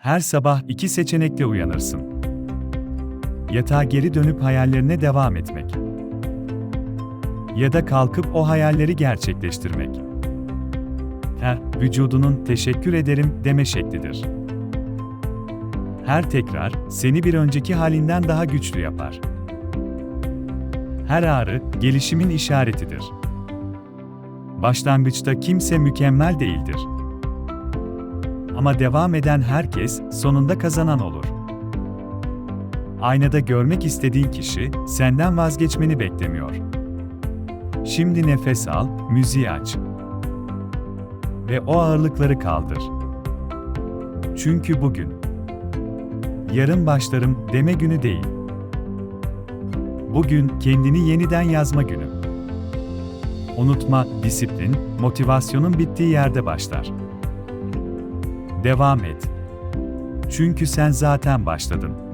Her sabah iki seçenekle uyanırsın. Yatağa geri dönüp hayallerine devam etmek. Ya da kalkıp o hayalleri gerçekleştirmek. Her, vücudunun teşekkür ederim deme şeklidir. Her tekrar, seni bir önceki halinden daha güçlü yapar. Her ağrı, gelişimin işaretidir. Başlangıçta kimse mükemmel değildir. Ama devam eden herkes sonunda kazanan olur. Aynada görmek istediğin kişi senden vazgeçmeni beklemiyor. Şimdi nefes al, müziği aç. Ve o ağırlıkları kaldır. Çünkü bugün yarın başlarım deme günü değil. Bugün kendini yeniden yazma günü. Unutma, disiplin, motivasyonun bittiği yerde başlar. Devam et. Çünkü sen zaten başladın.